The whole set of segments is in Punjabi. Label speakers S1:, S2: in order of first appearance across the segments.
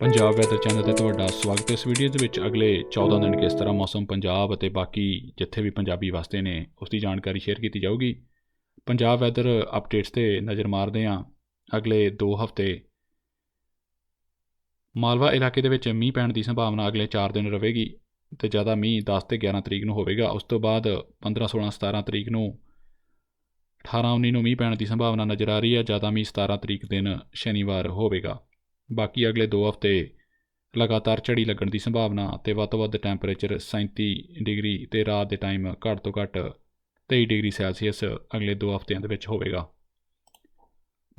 S1: ਪੰਜਾਬ ਵੈਦਰ ਚੈਨਲ ਤੇ ਤੁਹਾਡਾ ਸਵਾਗਤ ਹੈ। ਇਸ ਵੀਡੀਓ ਦੇ ਵਿੱਚ ਅਗਲੇ 14 ਦਿਨ ਕਿਸ ਤਰ੍ਹਾਂ ਮੌਸਮ ਪੰਜਾਬ ਅਤੇ ਬਾਕੀ ਜਿੱਥੇ ਵੀ ਪੰਜਾਬੀ ਵਸਦੇ ਨੇ, ਉਸ ਦੀ ਜਾਣਕਾਰੀ ਸ਼ੇਅਰ ਕੀਤੀ ਜਾਊਗੀ। ਪੰਜਾਬ ਵੈਦਰ ਅਪਡੇਟਸ ਤੇ ਨਜ਼ਰ ਮਾਰਦੇ ਹਾਂ ਅਗਲੇ 2 ਹਫ਼ਤੇ। ਮਾਲਵਾ ਇਲਾਕੇ ਦੇ ਵਿੱਚ ਮੀਂਹ ਪੈਣ ਦੀ ਸੰਭਾਵਨਾ ਅਗਲੇ 4 ਦਿਨ ਰਹੇਗੀ ਤੇ ਜ਼ਿਆਦਾ ਮੀਂਹ 10 ਤੇ 11 ਤਰੀਕ ਨੂੰ ਹੋਵੇਗਾ। ਉਸ ਤੋਂ ਬਾਅਦ 15 16 17 ਤਰੀਕ ਨੂੰ 18 19 ਨੂੰ ਮੀਂਹ ਪੈਣ ਦੀ ਸੰਭਾਵਨਾ ਨਜ਼ਰ ਆ ਰਹੀ ਹੈ। ਜ਼ਿਆਦਾ ਮੀਂਹ 17 ਤਰੀਕ ਦਿਨ ਸ਼ਨੀਵਾਰ ਹੋਵੇਗਾ। ਬਾਕੀ ਅਗਲੇ 2 ਹਫ਼ਤੇ ਲਗਾਤਾਰ ਝੜੀ ਲੱਗਣ ਦੀ ਸੰਭਾਵਨਾ ਤੇ ਵੱਧ ਤੋਂ ਵੱਧ ਟੈਂਪਰੇਚਰ 37 ਡਿਗਰੀ ਤੇ ਰਾਤ ਦੇ ਟਾਈਮ ਘੱਟ ਤੋਂ ਘੱਟ 23 ਡਿਗਰੀ ਸੈਲਸੀਅਸ ਅਗਲੇ 2 ਹਫ਼ਤਿਆਂ ਦੇ ਵਿੱਚ ਹੋਵੇਗਾ।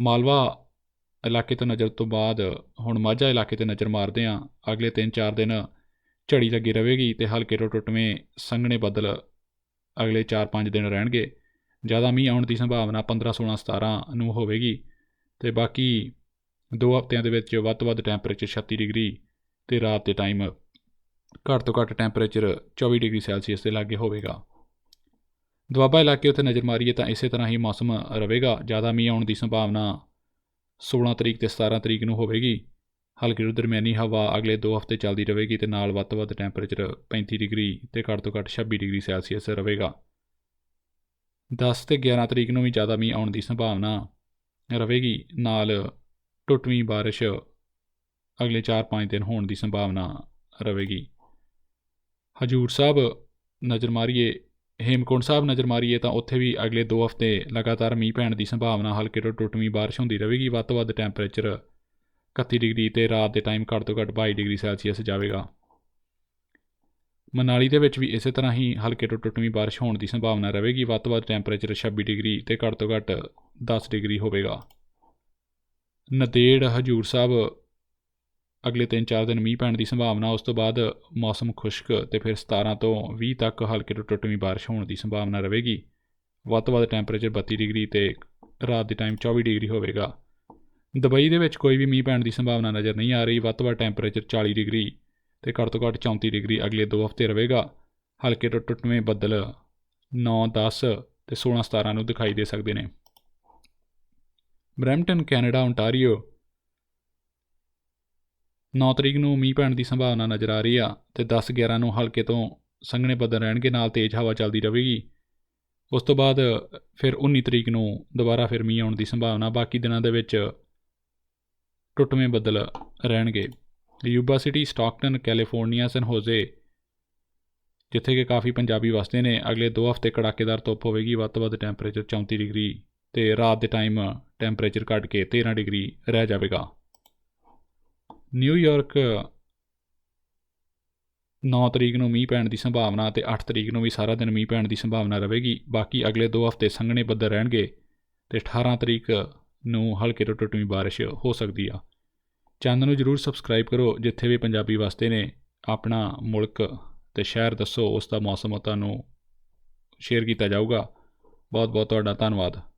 S1: ਮਾਲਵਾ ਇਲਾਕੇ ਤੋਂ ਨਜ਼ਰ ਤੋਂ ਬਾਅਦ ਹੁਣ ਮਾਝਾ ਇਲਾਕੇ ਤੇ ਨਜ਼ਰ ਮਾਰਦੇ ਹਾਂ। ਅਗਲੇ 3-4 ਦਿਨ ਝੜੀ ਲੱਗੀ ਰਹੇਗੀ ਤੇ ਹਲਕੇ ਤੋਂ ਟੁੱਟਵੇਂ ਸੰਘਣੇ ਬੱਦਲ ਅਗਲੇ 4-5 ਦਿਨ ਰਹਿਣਗੇ। ਜ਼ਿਆਦਾ ਮੀਂਹ ਆਉਣ ਦੀ ਸੰਭਾਵਨਾ 15 16 17 ਨੂੰ ਹੋਵੇਗੀ ਤੇ ਬਾਕੀ ਦੋ ਹਫ਼ਤਿਆਂ ਦੇ ਵਿੱਚ ਵੱਧ ਤੋਂ ਵੱਧ ਟੈਂਪਰੇਚਰ 36 ਡਿਗਰੀ ਤੇ ਰਾਤ ਦੇ ਟਾਈਮ ਘੱਟ ਤੋਂ ਘੱਟ ਟੈਂਪਰੇਚਰ 24 ਡਿਗਰੀ ਸੈਲਸੀਅਸ ਦੇ ਲਾਗੇ ਹੋਵੇਗਾ। ਦੁਆਬਾ ਇਲਾਕੇ ਉੱਤੇ ਨਜ਼ਰ ਮਾਰੀਏ ਤਾਂ ਇਸੇ ਤਰ੍ਹਾਂ ਹੀ ਮੌਸਮ ਰਹੇਗਾ। ਜ਼ਿਆਦਾ ਮੀਂਹ ਆਉਣ ਦੀ ਸੰਭਾਵਨਾ 16 ਤਰੀਕ ਤੇ 17 ਤਰੀਕ ਨੂੰ ਹੋਵੇਗੀ। ਹਲਕੀ ਤੋਂ ਦਰਮਿਆਨੀ ਹਵਾ ਅਗਲੇ 2 ਹਫ਼ਤੇ ਚੱਲਦੀ ਰਹੇਗੀ ਤੇ ਨਾਲ ਵੱਧ ਤੋਂ ਵੱਧ ਟੈਂਪਰੇਚਰ 35 ਡਿਗਰੀ ਤੇ ਘੱਟ ਤੋਂ ਘੱਟ 26 ਡਿਗਰੀ ਸੈਲਸੀਅਸ ਰਹੇਗਾ। 10 ਤੇ 11 ਤਰੀਕ ਨੂੰ ਵੀ ਜ਼ਿਆਦਾ ਮੀਂਹ ਆਉਣ ਦੀ ਸੰਭਾਵਨਾ ਰਹੇਗੀ। ਨਾਲ ਟੁੱਟਵੀਂ ਬਾਰਿਸ਼ ਅਗਲੇ 4-5 ਦਿਨ ਹੋਣ ਦੀ ਸੰਭਾਵਨਾ ਰਹੇਗੀ। ਹਜੂਰ ਸਾਹਿਬ ਨਜ਼ਰ ਮਾਰੀਏ, ਹੇਮਕੁੰਟ ਸਾਹਿਬ ਨਜ਼ਰ ਮਾਰੀਏ ਤਾਂ ਉੱਥੇ ਵੀ ਅਗਲੇ 2 ਹਫ਼ਤੇ ਲਗਾਤਾਰ ਮੀਂਹ ਪੈਣ ਦੀ ਸੰਭਾਵਨਾ ਹਲਕੇ ਤੋਂ ਟੁੱਟਵੀਂ ਬਾਰਿਸ਼ ਹੁੰਦੀ ਰਹੇਗੀ। ਵੱਧ ਤੋਂ ਵੱਧ ਟੈਂਪਰੇਚਰ 31 ਡਿਗਰੀ ਤੇ ਰਾਤ ਦੇ ਟਾਈਮ ਘੱਟ ਤੋਂ ਘੱਟ 22 ਡਿਗਰੀ ਸੈਲਸੀਅਸ ਜਾਵੇਗਾ। ਮਨਾਲੀ ਦੇ ਵਿੱਚ ਵੀ ਇਸੇ ਤਰ੍ਹਾਂ ਹੀ ਹਲਕੇ ਤੋਂ ਟੁੱਟਵੀਂ ਬਾਰਿਸ਼ ਹੋਣ ਦੀ ਸੰਭਾਵਨਾ ਰਹੇਗੀ। ਵੱਧ ਤੋਂ ਵੱਧ ਟੈਂਪਰੇਚਰ 26 ਡਿਗਰੀ ਤੇ ਘੱਟ ਤੋਂ ਘੱਟ 10 ਡਿਗਰੀ ਹੋਵੇਗਾ। ਨਦੇੜ ਹਜੂਰ ਸਾਹਿਬ ਅਗਲੇ 3-4 ਦਿਨ ਮੀਂਹ ਪੈਣ ਦੀ ਸੰਭਾਵਨਾ, ਉਸ ਤੋਂ ਬਾਅਦ ਮੌਸਮ ਖੁਸ਼ਕ ਤੇ ਫਿਰ 17 ਤੋਂ 20 ਤੱਕ ਹਲਕੇ ਤੋਂ ਟੁੱਟਵੀਂ ਬਾਰਿਸ਼ ਹੋਣ ਦੀ ਸੰਭਾਵਨਾ ਰਹੇਗੀ। ਵੱਧ ਤੋਂ ਵੱਧ ਟੈਂਪਰੇਚਰ 32 ਡਿਗਰੀ ਤੇ ਰਾਤ ਦੇ ਟਾਈਮ 24 ਡਿਗਰੀ ਹੋਵੇਗਾ। ਦੁਬਈ ਦੇ ਵਿੱਚ ਕੋਈ ਵੀ ਮੀਂਹ ਪੈਣ ਦੀ ਸੰਭਾਵਨਾ ਨਜ਼ਰ ਨਹੀਂ ਆ ਰਹੀ। ਵੱਧ ਤੋਂ ਵੱਧ ਟੈਂਪਰੇਚਰ 40 ਡਿਗਰੀ ਤੇ ਘੱਟ ਤੋਂ ਘੱਟ 34 ਡਿਗਰੀ ਅਗਲੇ 2 ਹਫ਼ਤੇ ਰਹੇਗਾ। ਹਲਕੇ ਤੋਂ ਟੁੱਟਵੇਂ ਬੱਦਲ 9 10 ਤੇ 16 17 ਨੂੰ ਦਿਖਾਈ ਦੇ ਸਕਦੇ ਨੇ। ਬਰੈਂਪਟਨ, ਕੈਨੇਡਾ ਓਨਟਾਰੀਓ 9 ਤਰੀਕ ਨੂੰ ਮੀਂਹ ਪੈਣ ਦੀ ਸੰਭਾਵਨਾ ਨਜ਼ਰ ਆ ਰਹੀ ਆ ਤੇ 10 11 ਨੂੰ ਹਲਕੇ ਤੋਂ ਸੰਘਣੇ ਬੱਦਲ ਰਹਿਣਗੇ, ਨਾਲ ਤੇਜ਼ ਹਵਾ ਚੱਲਦੀ ਰਹੇਗੀ। ਉਸ ਤੋਂ ਬਾਅਦ ਫਿਰ 19 ਤਰੀਕ ਨੂੰ ਦੁਬਾਰਾ ਫਿਰ ਮੀਂਹ ਆਉਣ ਦੀ ਸੰਭਾਵਨਾ, ਬਾਕੀ ਦਿਨਾਂ ਦੇ ਵਿੱਚ ਟੁੱਟਵੇਂ ਬੱਦਲ ਰਹਿਣਗੇ। Yuba City, Stockton, California, San Jose, ਜਿੱਥੇ ਕਿ ਕਾਫੀ ਪੰਜਾਬੀ ਵਸਦੇ ਨੇ, ਅਗਲੇ 2 ਹਫ਼ਤੇ ਕੜਾਕੇਦਾਰ ਧੁੱਪ ਹੋਵੇਗੀ, ਵੱਧ ਤੋਂ ਵੱਧ ਟੈਂਪਰੇਚਰ 34 ਡਿਗਰੀ ਤੇ ਰਾਤ ਦੇ ਟਾਈਮ ਟੈਂਪਰੇਚਰ ਘਟ ਕੇ 13 ਡਿਗਰੀ ਰਹਿ ਜਾਵੇਗਾ। ਨਿਊਯਾਰਕ 9 ਤਰੀਕ ਨੂੰ ਮੀਂਹ ਪੈਣ ਦੀ ਸੰਭਾਵਨਾ ਤੇ 8 ਤਰੀਕ ਨੂੰ ਵੀ ਸਾਰਾ ਦਿਨ ਮੀਂਹ ਪੈਣ ਦੀ ਸੰਭਾਵਨਾ ਰਹੇਗੀ। ਬਾਕੀ ਅਗਲੇ 2 ਹਫ਼ਤੇ ਸੰਘਣੇ ਬੱਦਲ ਰਹਿਣਗੇ ਤੇ 18 ਤਰੀਕ ਨੂੰ ਹਲਕੇ ਤੋਂ ਟੁੱਟਵੀਂ ਬਾਰਿਸ਼ ਹੋ ਸਕਦੀ ਆ। ਚੈਨਲ ਨੂੰ ਜਰੂਰ ਸਬਸਕ੍ਰਾਈਬ ਕਰੋ, ਜਿੱਥੇ ਵੀ ਪੰਜਾਬੀ ਵਸਦੇ ਨੇ, ਆਪਣਾ ਮੁਲਕ ਤੇ ਸ਼ਹਿਰ ਦੱਸੋ, ਉਸ ਦਾ ਮੌਸਮ ਤੁਹਾਨੂੰ ਸ਼ੇਅਰ ਕੀਤਾ ਜਾਊਗਾ। ਬਹੁਤ ਬਹੁਤ ਤੁਹਾਡਾ ਧੰਨਵਾਦ।